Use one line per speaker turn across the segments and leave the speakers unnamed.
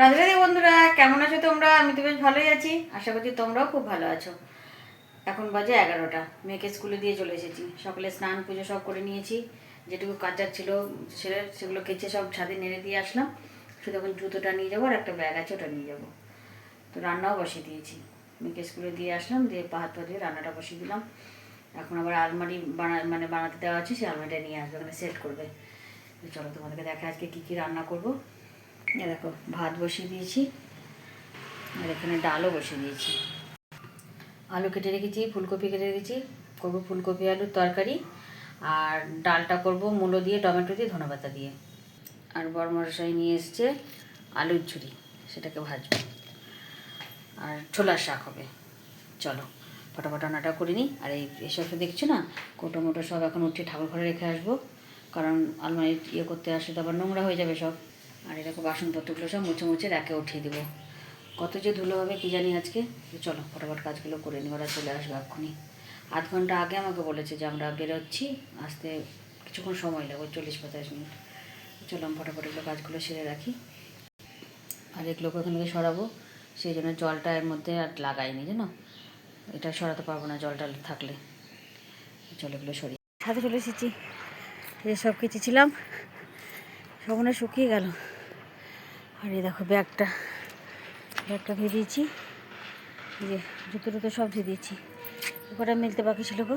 রাধে বন্ধুরা, কেমন আছো তোমরা? আমি তো বেশ ভালোই আছি। আশা করছি তোমরাও খুব ভালো আছো। এখন বাজে এগারোটা। মেয়েকে স্কুলে দিয়ে চলে এসেছি। সকালে স্নান, পুজো সব করে নিয়েছি। যেটুকু কাচার ছিল ছেলে সেগুলো কেচে সব ছাদে নেড়ে দিয়ে আসলাম। শুধু এখন জুতোটা নিয়ে যাব আর একটা ব্যাগ আছে, ওটা নিয়ে যাব। তো রান্নাও বসিয়ে দিয়েছি। মেয়েকে স্কুলে দিয়ে আসলাম, দিয়ে পা হাত পা দিয়ে রান্নাটা বসিয়ে দিলাম। এখন আবার আলমারি বানা মানে বানাতে দেওয়া আছে, সেই আলমারিটা নিয়ে আসবে ওখানে সেট করবে। চলো তোমাদেরকে দেখা আজকে কী কী রান্না করব। এ দেখো, ভাত বসিয়ে দিয়েছি, আর এখানে ডালও বসিয়ে দিয়েছি। আলু কেটে রেখেছি, ফুলকপি কেটে রেখেছি, করব ফুলকপি, আলুর তরকারি, আর ডালটা করব মূলো দিয়ে, টমেটো দিয়ে ধনেপাতা দিয়ে। আর বরমশাই নিয়ে এসছে আলুর ঝুড়ি, সেটাকে ভাজবো। আর ছোলার শাক হবে। চলো, ফটাফট রান্নাটা করে নিই। আর এই এসব দেখছ না, কোটো মোটো সব এখন উঠে ঠাকুর ঘরে রেখে আসব। কারণ আলমারি ইয়ে করতে আসলে তো আবার নোংরা হয়ে যাবে সব। আর এরকম বাসনপত্রগুলো সব মুছে মুছে র্যাকে উঠিয়ে দেবো। কত যে ধুলো হবে কি জানি আজকে? চলো, ফটাফট কাজগুলো করে নিই, ওরা চলে আসবে এক্ষুনি। আধ ঘণ্টা আগে আমাকে বলেছে যে আমরা বেরোচ্ছি, আসতে কিছুক্ষণ সময় লাগবে, চল্লিশ পঞ্চাশ মিনিট। চলো আমি ফটাফট এগুলো কাজগুলো সেরে রাখি। আর এগুলোকে ওখান থেকে সরাবো, সেই জন্য জলটা এর মধ্যে আর লাগাইনি, জানো? এটা সরাতে পারব না জলটা থাকলে। চলো এগুলো সরি ছাদে চলে এসেছি। এই সব কেচেছিলাম সব মনে শুকিয়ে গেল। আর এই দেখো ব্যাগটা ব্যাগটা ধুয়ে দিয়েছি। যে জুতো টুতো সব ধুয়ে দিয়েছি। ওটা মিলতে বাকি ছিল গো।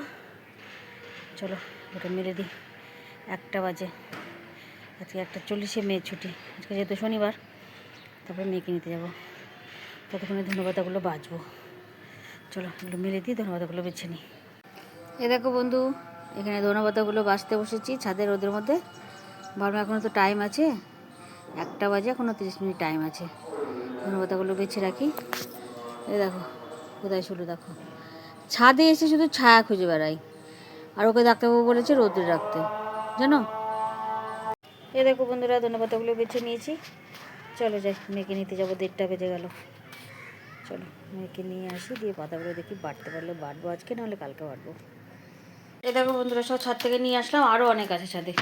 চলো, ওটা মেরে দিই। একটা বাজে। আজকে একটা চল্লিশে মেয়ের ছুটি। আজকে যেহেতু শনিবার, তারপরে মেয়েকে নিতে যাব। ততক্ষণে ধন্যবাদগুলো বাঁচবো চলো এগুলো মেলে দিই ধন্যবাদগুলো বেছে নিই। এ দেখো বন্ধু, এখানে ধন্যবাদগুলো বাঁচতে বসেছি ছাদের রোদের মধ্যে। ভাবলাম এখনও তো টাইম আছে। একটা বাজে এখনও তিরিশ মিনিট টাইম আছে। ধন্যবাদগুলো বেছে রাখি। এই দেখো, কোথায় শুধু দেখো। ছাদে এসে শুধু ছায়া খুঁজে বেড়াই। আর ওকে ডাক্তারবাবু বলেছে রোদে রাখতে। জানো? এ দেখো বন্ধুরা, ধন্যবাদগুলো বেছে নিয়েছি। চলো যাই, মেয়েকে নিতে যাব, দেড়টা বেজে গেল। চলো, মেয়েকে নিয়ে আসি, দিয়ে পাতাগুলো দেখি বাড়তে পারলে বাটবো আজকে, নাহলে কালকে বাটবো এ দেখো বন্ধুরা, সব ছাদ থেকে নিয়ে আসলাম আরও অনেক আছে ছাদে।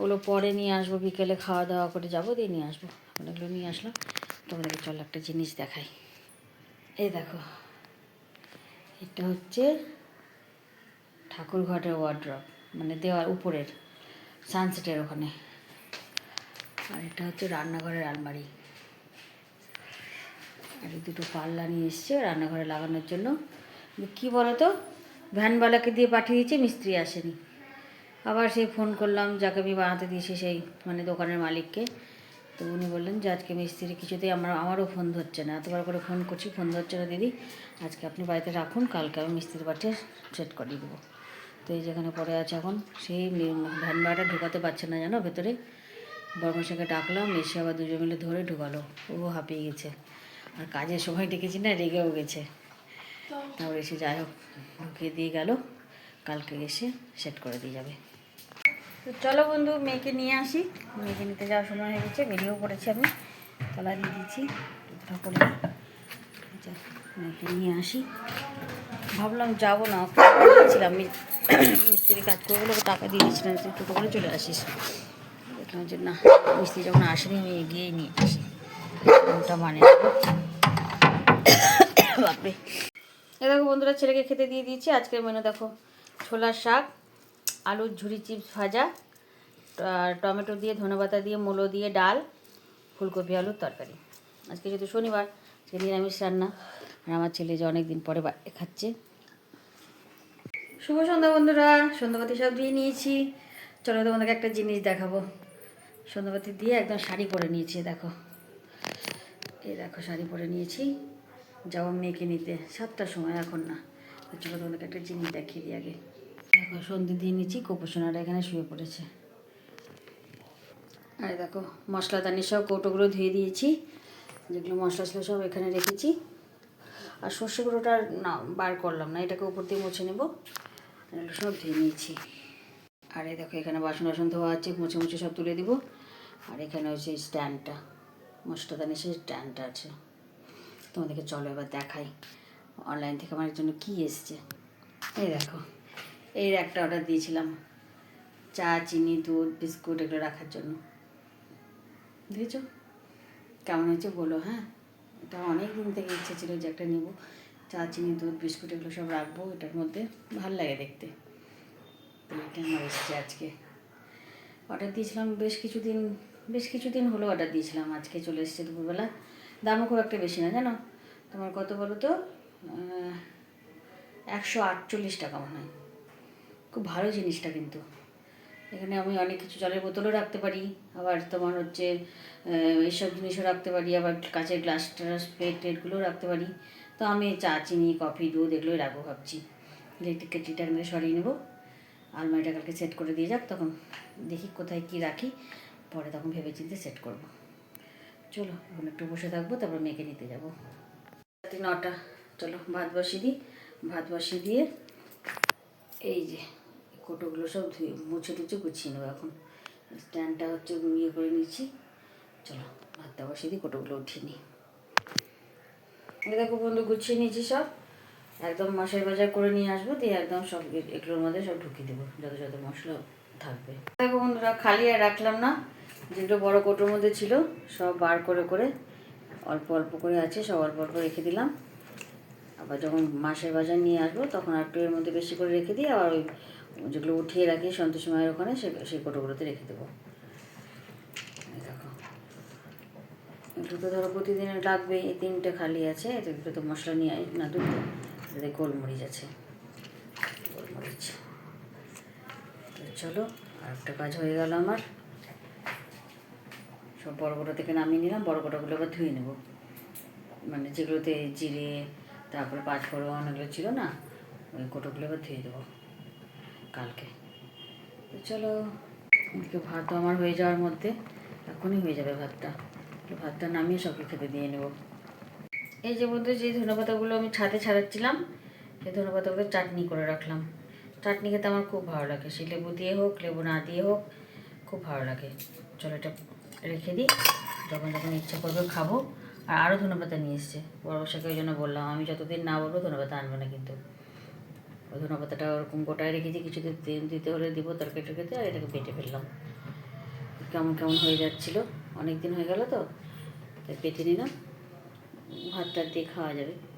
ওগুলো পরে নিয়ে আসব, বিকেলে খাওয়া দাওয়া করে যাব, দিয়ে নিয়ে আসব। অনেকগুলো নিয়ে আসলাম। তোমাদেরকে চলো একটা জিনিস দেখাই। এই দেখো। এটা হচ্ছে ঠাকুর ঘরের ওয়ার্ড্রপ মানে দেওয়ার উপরের সানসেটের ওখানে। আর এটা হচ্ছে রান্নাঘরের আলমারি। আর এই দুটো পাল্লা নিয়ে এসছে রান্নাঘরে লাগানোর জন্য। কী বলো তো ভ্যানওয়ালাকে দিয়ে পাঠিয়ে দিয়েছে মিস্ত্রি আসেনি। আবার সেই ফোন করলাম যাকে আমি বানাতে দিয়েছি সেই মানে দোকানের মালিককে। তো উনি বললেন যে আজকে মিস্ত্রি কিছুতেই আমার আমারও ফোন ধরছে না। এতবার করে ফোন করছি ফোন ধরছে না দিদি। আজকে আপনি বাড়িতে রাখুন কালকে আমি মিস্ত্রি পাঠিয়ে সেট করিয়ে দেবো। তো এই যেখানে পড়ে আছে এখন সেই ভ্যান ভাড়াটা ঢোকাতে পারছে না জানো ভেতরে। বর্মশাকে ডাকলাম এসে আবার দুজন মিলে ধরে ঢুকালো। ও হাঁপিয়ে গেছে। আর কাজের সময় ডেকেছি না রেগেও গেছে। তারপর এসে যাই হোক ঢুকিয়ে দিয়ে গেল। কালকে এসে সেট করে দিয়ে যাবে। তো চলো বন্ধু, মেয়েকে নিয়ে আসি। মেয়েকে নিতে যাওয়ার সময় হয়ে গেছে বেরিয়েও পড়েছি আমি। তলা দিয়ে দিচ্ছি করে আচ্ছা মেয়েকে নিয়ে আসি। ভাবলাম যাব না ছিলাম মিস্ত্রি কাজ করে বলে টাকা দিয়ে দিয়েছিলাম টোটো করে চলে আসিস। দেখলাম যে না, মিস্ত্রি যখন আসেনি, আমি এগিয়েই নিয়ে আসি। ওটা মানে? বাপরে। এ দেখো বন্ধুরা, ছেলেকে খেতে দিয়ে দিয়েছি। আজকের মেনু দেখো, ছোলার শাক আলুর ঝুরি চিপস ভাজা টমেটো দিয়ে, ধনেপাতা দিয়ে, মূলো দিয়ে, ডাল, ফুলকপি, আলুর তরকারি। আজকে যেহেতু শনিবার, আজকে নিরামিষ রান্না। আর আমার ছেলে যে অনেক দিন পরে খাচ্ছে। শুভ সন্ধ্যা বন্ধুরা, সন্ধ্যাবাতি সব দিয়ে নিয়েছি। চলো তোমাদেরকে একটা জিনিস দেখাবো। সন্ধ্যাবাতি দিয়ে একদম শাড়ি পরে নিয়েছি, দেখো। এই দেখো, শাড়ি পরে নিয়েছি। যাব মেয়েকে নিতে। সাতটার সময় এখন না। চলো তোমাদেরকে একটা জিনিস দেখিয়ে দিই আগে। দেখো, সন্ধে দিয়ে নিচ্ছি কুপোষণারা এখানে শুয়ে পড়েছে। আর দেখো মশলাদানি সব কৌটোগুলো ধুয়ে দিয়েছি, যেগুলো মশলা ছিল সব এখানে রেখেছি। আর সর্ষে গুঁড়োটা না, বার করলাম না, এটাকে উপর দিয়ে মুছে নেব। সব ধুয়ে নিয়েছি। আর এই দেখো, এখানে বাসন বাসন ধোয়া আছে, মুছে মুছে সব তুলে দিব। আর এখানে হচ্ছে স্ট্যান্ডটা মশলাদানি সেই স্ট্যান্ডটা আছে। তোমাদেরকে চলো এবার দেখাই, অনলাইন থেকে আমার জন্য কী এসছে। এই দেখো। এর একটা অর্ডার দিয়েছিলাম। চা, চিনি, দুধ, বিস্কুট এগুলো রাখার জন্য। বুঝেছ কেমন হয়েছে বলো হ্যাঁ? এটা অনেক দিন থেকে ইচ্ছে ছিল যে একটা নেব। চা, চিনি, দুধ, বিস্কুট এগুলো সব রাখব, এটার মধ্যে ভালো লাগে দেখতে। এটা আমার এসছে আজকে। অর্ডার দিয়েছিলাম, বেশ কিছুদিন বেশ কিছুদিন হলো অর্ডার দিয়েছিলাম। আজকে চলে এসেছে দুপুরবেলা। দামও খুব একটা বেশি না, জানো? তোমার কত বলো তো? একশো আটচল্লিশ টাকা মনে হয়। খুব ভালো জিনিসটা কিন্তু। এখানে আমি অনেক কিছু জলের বোতলও রাখতে পারি, আবার তোমার হচ্ছে এইসব জিনিসও রাখতে পারি, আবার কাঁচের গ্লাস টাস, প্লেট টেটগুলোও রাখতে পারি। তো আমি চা, চিনি, কফি, দুধ এগুলোই রাখব ভাবছি। ইলেকট্রিক কেটলিটা এখানে সরিয়ে নেব। আলমারিটা কালকে সেট করে দিয়ে যাক, তখন দেখি কোথায় কি রাখি, পরে তখন ভেবে চিন্তে সেট করব। চলো, এখন একটু বসে থাকব, তারপর মেয়েকে নিতে যাব। রাত্রি নটা, চলো ভাত বসিয়ে দিই। ভাত বসিয়ে দিয়ে, এই যে কোটোগুলো সব ধুয়ে মুছে টুছে গুছিয়ে নেব এখন। স্ট্যান্ডটা হচ্ছে ইয়ে করে নিচ্ছি। চলো ভাতটা বসিয়ে দিই কোটোগুলো উঠিয়ে নিই। দেখো বন্ধু, গুছিয়ে নিয়েছি সব। একদম মশাই বাজার করে নিয়ে আসব, দিয়ে একদম সব এগুলোর মধ্যে সব ঢুকিয়ে দেবো, যত যত মশলা থাকবে। দেখো বন্ধুরা, খালি আর রাখলাম না। যেগুলো বড় কোটোর মধ্যে ছিল, সব বার করে করে অল্প অল্প করে আছে, সব অল্প অল্প রেখে দিলাম। আবার যখন মাসের বাজার নিয়ে আসব, তখন আর একটু এর মধ্যে বেশি করে রেখে দিই, আবার ওই যেগুলো উঠিয়ে রাখি সন্তোষী মায়ের ওখানে, সে, সেই কোটোগুলোতে রেখে দেবো। এগুলো তো ধরো প্রতিদিন লাগবে এই তিনটে খালি আছে এগুলো তো মশলা নিয়ে না দুটো, এতে গোলমরিচ আছে। গোলমরিচ। তো চলো, আর একটা কাজ হয়ে গেল আমার। সব বড় বড় থেকে নামিয়ে নিলাম, বড় বড়গুলো আবার ধুয়ে নেব। মানে যেগুলোতে জিরে, তারপরে পাঁচফোড়ন এগুলো ছিল না, ওই কোটোগুলো আবার ধুয়ে দেবো। কালকে। তো চলো এদিকে ভাতও আমার হয়ে যাওয়ার মধ্যে, এখনই হয়ে যাবে ভাতটা। তো ভাতটা নামিয়ে সবকে খেতে দিয়ে নেব। এই যে বলতে যে ধনেপাতাগুলো আমি ছাদে ছাড়াচ্ছিলাম, সেই ধনেপাতাগুলো চাটনি করে রাখলাম। চাটনি খেতে আমার খুব ভালো লাগে। সে লেবু দিয়ে হোক, লেবু না দিয়ে হোক, খুব ভালো লাগে। চলো এটা রেখে দিই। যখন যখন ইচ্ছা করবে খাব। আর আরও ধনেপাতা নিয়ে এসছে। বড় বসাকে ওই জন্য বললাম, আমি যতদিন না বলব ধনেপাতা আনব না কিন্তু। ওই ধনেপাতাটা ওরকম গোটায় রেখেছি কিছু দিতে দিতে হলে দিব তরকারি টরকারিতে আর এটাকে বেটে ফেললাম। কেমন কেমন হয়ে যাচ্ছিল? অনেক দিন হয়ে গেল তো, তাই পেটে নিলাম। ভাত টাত দিয়ে খাওয়া যাবে।